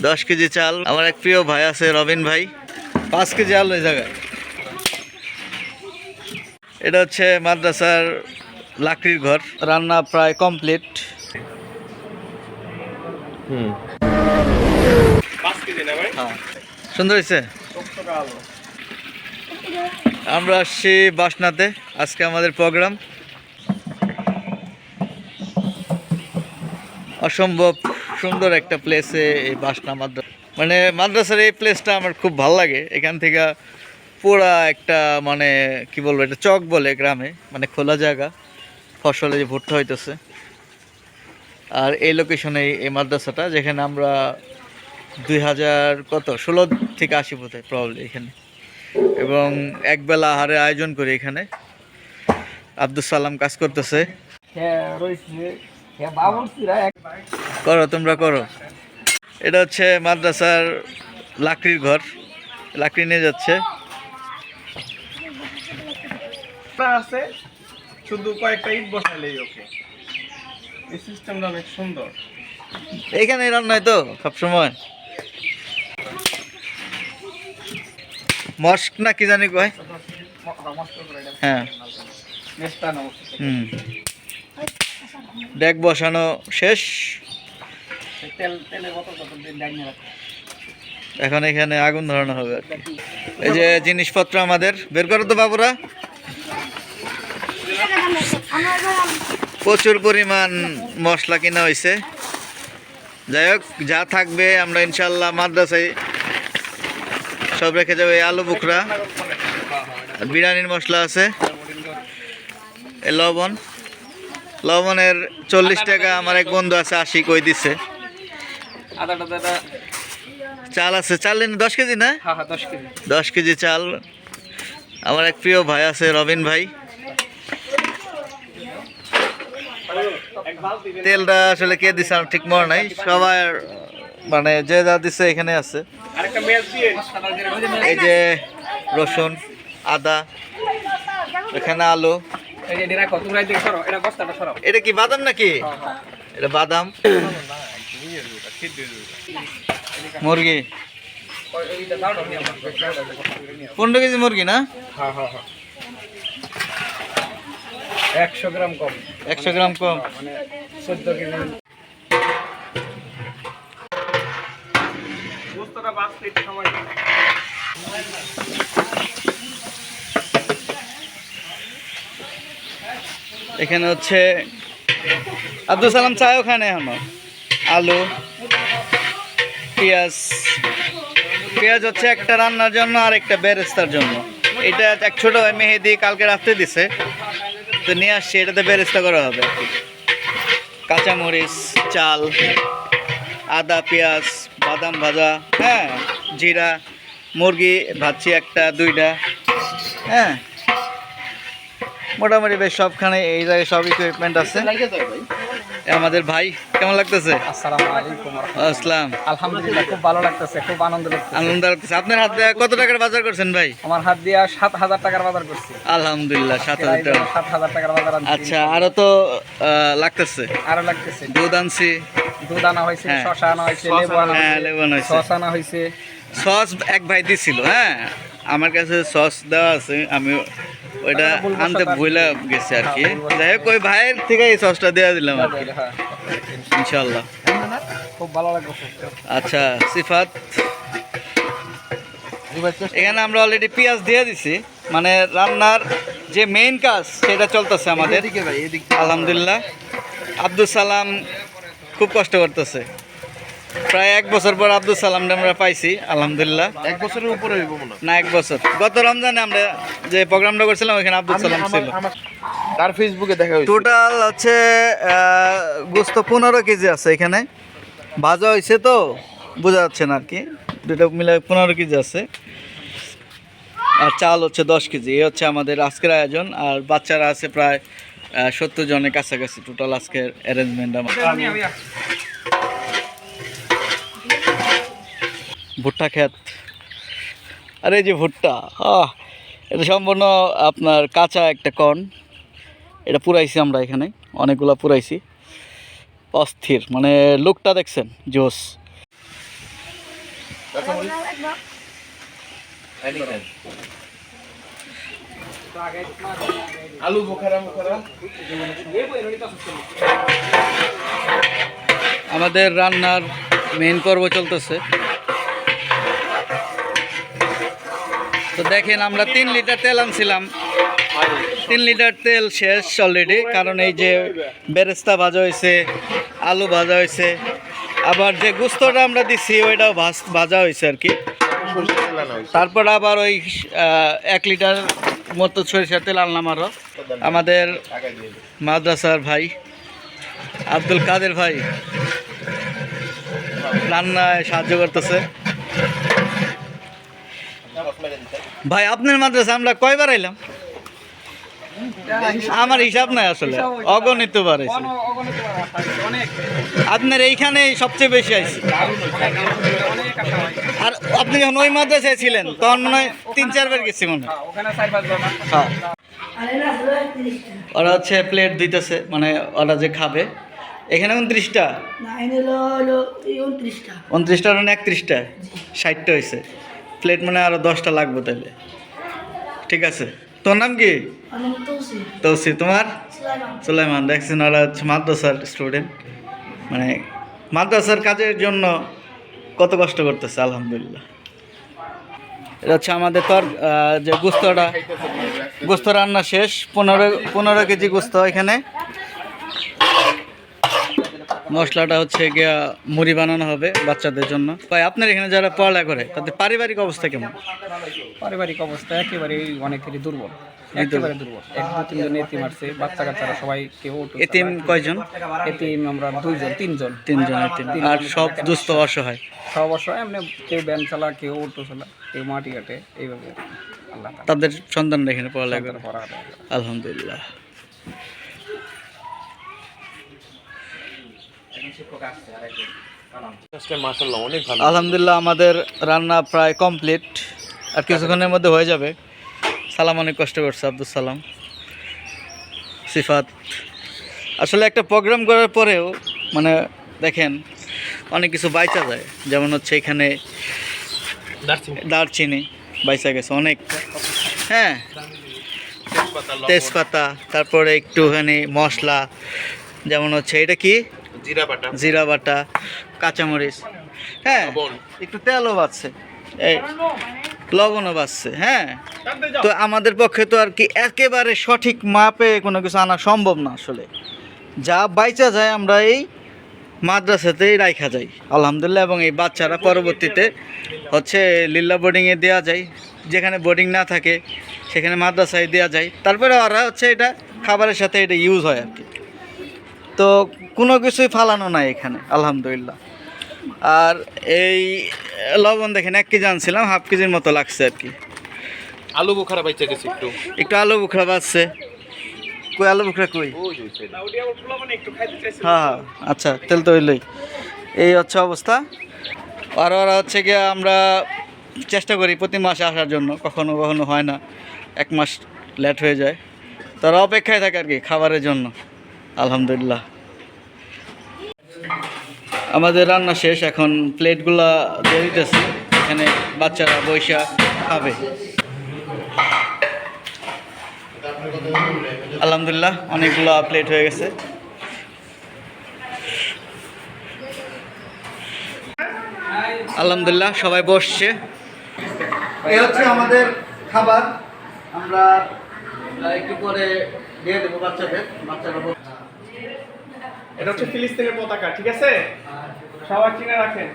দশ কেজি চাল। আমার এক প্রিয় ভাই আছে রবিন ভাই। পাঁচ কেজি আলু এই জায়গায়। এটা হচ্ছে মাদ্রাসার লাকড়ির ঘর। রান্না প্রায় কমপ্লিট হুম। হ্যাঁ। সুন্দর হয়েছে? আমরা আসছি বাসনাতে। আজকে আমাদের প্রোগ্রাম অসম্ভব সুন্দর একটা প্লেসে এই বাসনা মাদ্রাসা মানে মাদ্রাসার এই প্লেসটা আমার খুব ভালো লাগে। এখান থেকে পুরা একটা মানে কি বলব, এটা চক বলে গ্রামে মানে খোলা জায়গা। ফসলে যে ভুট্টা হইতেছে। আর এই লোকেশনে এই মাদ্রাসাটা, যেখানে আমরা দুই হাজার কত, ষোলো থেকে আশি বোধ হয় প্রবলি এখানে। এবং একবেলা আহারের আয়োজন করি এখানে। আব্দুল সালাম কাজ করতেছে। করো তোমরা করো। এটা হচ্ছে মাদ্রাসার লাকড়ির ঘর। লাকড়ি নিয়ে যাচ্ছে। আছে শুধু কয়েকটা ইট বসালেই ওকে। এই সিস্টেমটা অনেক সুন্দর। এইখানে রান্না তো সবসময়। মস্ক না কি জানি কয়? হ্যাঁ। হুম। ডেক বসানো শেষ। এখন এখানে আগুন ধরানো হবে। আর কি। এই যে জিনিসপত্র আমাদের বের করো তো বাবুরা। প্রচুর পরিমাণ মশলা কিনা হয়েছে যাই হোক যা থাকবে আমরা ইনশাল্লাহ মাদ্রাসায় সব রেখে যাবে এই আলু বুকরা বিরিয়ানির মশলা আছে। লবণ। লবণের চল্লিশ টাকা আমার এক বন্ধু আছে আশি কই দিছে। চাল আছে চাল নিন দশ কেজি না? হ্যাঁ হ্যাঁ দশ কেজি। চাল। আমার এক প্রিয় ভাই আছে রবিন ভাই। তেলটা আসলে কে দিছে আমার ঠিক মনে নাই। সবাই মানে যে যা দিছে এখানে আছে। এই যে রসুন আদা এখানে আলু। এটা বস্তাটা সরাও এটা কি বাদাম নাকি? এটা বাদাম। মুরগি। পনেরো কেজি মুরগি না? হ্যাঁ হ্যাঁ হ্যাঁ। একশো গ্রাম কম। একশো গ্রাম কম। মানে চোদ্দ কেজি। সময় এখানে হচ্ছে আব্দুল সালাম চায় ওখানে এখনও আলু, পেঁয়াজ। পেঁয়াজ হচ্ছে একটা রান্নার জন্য আর একটা বেরেস্তার জন্য। এটা এক ছোট মেহেদি কালকে রাত্রে দিছে। তো নিয়ে আসছি, এটাতে বেরেস্তা করা হবে। কাঁচামরিচ, চাল, আদা, পেঁয়াজ, বাদাম ভাজা হ্যাঁ জিরা, মুরগি ভাজছি একটা, দুইটা হ্যাঁ। মোটামুটি বেশ সবখানে এই জায়গায় সব ইকুইপমেন্ট আছে। আমাদের ভাই কেমন লাগতেছে? আসসালাম আলহামদুলিল্লাহ খুব ভালো লাগতেছে খুব আনন্দ লাগতেছে। আনন্দ লাগতেছে। আপনার হাত দিয়ে কত টাকার বাজার করছেন ভাই? আমার হাত দিয়া সাত হাজার টাকার বাজার করছি। আলহামদুলিল্লাহ সাত হাজার টাকা। সাত হাজার টাকার বাজার আচ্ছা আরও তো আহ, লাগতেছে। আরও লাগতেছে। দুধ আনছি। দুধ আনা হয়েছে হ্যাঁ। শশা আনা হয়েছে লেবু আনা হ্যাঁ, হয়েছে লেবু আনা হয়েছে। সস আনা হয়েছে। সস এক ভাই দিছিল হ্যাঁ। আমার কাছে সস দেওয়া আছে আমি ওইটা আনতে কি। ভুলে গেছে আর কি। হ্যাঁ, যাই হোক ওই ভাইয়ের থেকে এই সসটা দেওয়া দিলাম আর কি। হ্যাঁ। ইনশাল্লাহ খুব ভালো লাগছে আচ্ছা সিফাত। এখানে আমরা অলরেডি পেঁয়াজ দিয়ে দিছি। মানে রান্নার যে মেইন কাজ সেটা চলতেছে আমাদের। আলহামদুলিল্লাহ। আব্দুল সালাম খুব কষ্ট করতেছে। প্রায় এক বছর পর আব্দুল সালাম আমরা পাইছি আলহামদুলিল্লাহ। এক বছরের উপরে হইব মনে না এক বছর। গত রমজানে আমরা যে প্রোগ্রামটা করছিলাম ওইখানে আব্দুল সালাম ছিল। তার ফেসবুকে দেখা হয়েছে? টোটাল হচ্ছে গোস্ত পনেরো কেজি আছে এখানে। ভাজা হয়েছে তো বোঝা যাচ্ছে না আর কি। দুটো মিলে পনেরো কেজি আছে। আর চাল হচ্ছে দশ কেজি। এ হচ্ছে আমাদের আজকের আয়োজন। আর বাচ্চারা আছে প্রায় সত্তর জনের কাছাকাছি টোটাল আজকের অ্যারেঞ্জমেন্ট আমার ভুট্টা ক্ষেত। আরে এই যে ভুট্টা আহ এটা সম্পূর্ণ আপনার কাঁচা একটা কর্ন এটা পুরাইছি আমরা এখানে অনেকগুলো পুরাইছি। অস্থির মানে লুকটা দেখছেন জোস। আলু বোখারা আমাদের রান্নার মেইন পর্ব চলতেছে। তো দেখেন, আমরা তিন লিটার তেল আনছিলাম। তিন লিটার তেল শেষ অলরেডি কারণ এই যে বেরেস্তা ভাজা হয়েছে, আলু ভাজা হয়েছে। আবার যে গুস্তটা আমরা দিচ্ছি ওইটাও ভাজ, ভাজা হয়েছে আর কি। তারপর আবার ওই এক লিটার মতো সরিষার তেল আনলাম আরও আমাদের মাদ্রাসার ভাই, আব্দুল কাদের ভাই। রান্নায় সাহায্য করতেছে। ভাই আপনার মাদ্রাসা আমরা কয়বার এলাম আমার হিসাব নাই আসলে। অগণিত বার। আপনার এইখানে সবচেয়ে বেশি আইছি। আর আপনি যখন ওই মাদ্রাসায় ছিলেন তখন মনে হয় তিন চারবার গেছি মনে হয়। ওরা হচ্ছে প্লেট দিতেছে মানে ওরা যে খাবে। এখানে উনত্রিশটা? উনত্রিশটা। উনত্রিশটা একত্রিশটা? ষাটটা হয়েছে প্লেট মানে আরও দশটা লাগবে তাহলে ঠিক আছে। তোর নাম কি? তৌসি তোমার? সুলাইমান। সুলাইমান। দেখছেন ওরা হচ্ছে মাদ্রাসার স্টুডেন্ট মানে মাদ্রাসার কাজের জন্য কত কষ্ট করতেছে আলহামদুলিল্লাহ। এটা হচ্ছে আমাদের তর যে গুস্তটা গুস্ত রান্না শেষ পনেরো পনেরো কেজি গুস্ত এখানে। মশলাটা হচ্ছে গিয়া মুড়ি বানানো হবে বাচ্চাদের জন্য। ভাই আপনার এখানে যারা পড়ালেখা করে তাদের পারিবারিক অবস্থা কেমন? পারিবারিক অবস্থা একেবারেই অনেকেরই দুর্বল। একেবারে দুর্বল। এক দু তিনজন এতিম আসছে বাচ্চা কাচ্চারা সবাই কেউ এতিম কয়জন? এতিম আমরা দুইজন তিনজন। তিনজন এতিম। আর সব দুস্থ অসহায়? সব এমনি কেউ ব্যান চালা কেউ অটো চালা কেউ মাটি কাটে এইভাবে তাদের সন্তানরা এখানে পড়ালেখা করে। আলহামদুলিল্লাহ মাসাল্লাহ অনেক ভালো আলহামদুলিল্লাহ আমাদের রান্না প্রায় কমপ্লিট আর কিছুক্ষণের মধ্যে হয়ে যাবে। সালাম অনেক কষ্ট করছে আব্দুল সালাম। সিফাত। আসলে একটা প্রোগ্রাম করার পরেও মানে দেখেন অনেক কিছু বাইচা যায়। যেমন হচ্ছে এখানে দারচিনি। বাইচা গেছে অনেক। হ্যাঁ। তেজপাতা তারপরে একটুখানি মশলা। যেমন হচ্ছে এটা কি? জিরা বাটা। জিরা বাটা কাঁচামরিচ। হ্যাঁ। একটু তেলও বাড়ছে। এই লবণও বাড়ছে হ্যাঁ। তো আমাদের পক্ষে তো আর কি একেবারে সঠিক মাপে কোনো কিছু আনা সম্ভব না আসলে। যা বাইচা যায় আমরা এই মাদ্রাসাতেই রাখা যাই। আলহামদুলিল্লাহ এবং এই বাচ্চারা পরবর্তীতে হচ্ছে লিল্লা বোর্ডিংয়ে দেওয়া যায়। যেখানে বোর্ডিং না থাকে সেখানে মাদ্রাসায় দেওয়া যায়। তারপরে ওরা হচ্ছে এটা খাবারের সাথে এটা ইউজ হয় আর কি। তো কোনো কিছুই ফালানো নাই এখানে আলহামদুলিল্লাহ। আর এই লবণ দেখেন এক কেজি আনছিলাম হাফ কেজির মতো লাগছে আর কি। আলু বোখারা বাইচা গেছে একটু। একটু আলু বুখরা বাজছে কই আলু বুখরা কই। হ্যাঁ হ্যাঁ আচ্ছা তেল তো হইলই। এই হচ্ছে অবস্থা। আর ওরা হচ্ছে গিয়ে আমরা চেষ্টা করি প্রতি মাসে আসার জন্য কখনো কখনো হয় না এক মাস লেট হয়ে যায়। তারা অপেক্ষায় থাকে আর কি খাবারের জন্য আলহামদুলিল্লাহ। আমাদের রান্না শেষ, এখন প্লেটগুলা দিয়ে দিতেছি। এখানে বাচ্চারা বৈশা খাবে। আলহামদুলিল্লাহ, অনেকগুলো প্লেট হয়ে গেছে। আলহামদুলিল্লাহ, সবাই বসছে। এই হচ্ছে আমাদের খাবার। আমরা একটু পরে দিয়ে দেবো বাচ্চাদের। বাচ্চারা এটা হচ্ছে ফিলিস্তিনের পতাকা ঠিক আছে? সবাই চিনে রাখেন।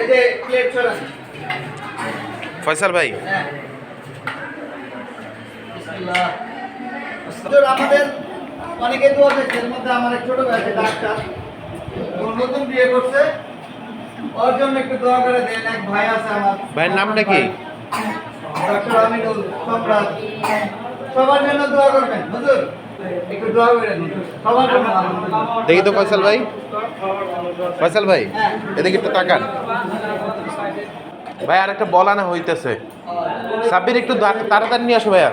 এই যে প্লেট ফয়সাল ভাই। বিসমিল্লাহ। হুজুর, আমাদের অনেকে দোয়া দেখছে এর মধ্যে আমার এক ছোট ভাই ডাক্তার। নতুন বিয়ে করছে। ওর জন্য একটু দোয়া করে দেন এক ভাই আছে আমার। ভাইয়ের নামটা কি? ডক্টর আমিনুল সম্রাট। সবার জন্য দোয়া করবেন হুজুর। দেখি তো ফয়সাল ভাই। ফয়সাল ভাই, এদিকে একটু তাকান। ভাই আর একটা বলা না হইতেছে। সাব্বির, একটু তাড়াতাড়ি নিয়ে আসো ভাইয়া।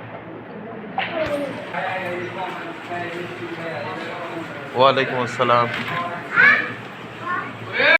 ওয়ালাইকুম আসসালাম।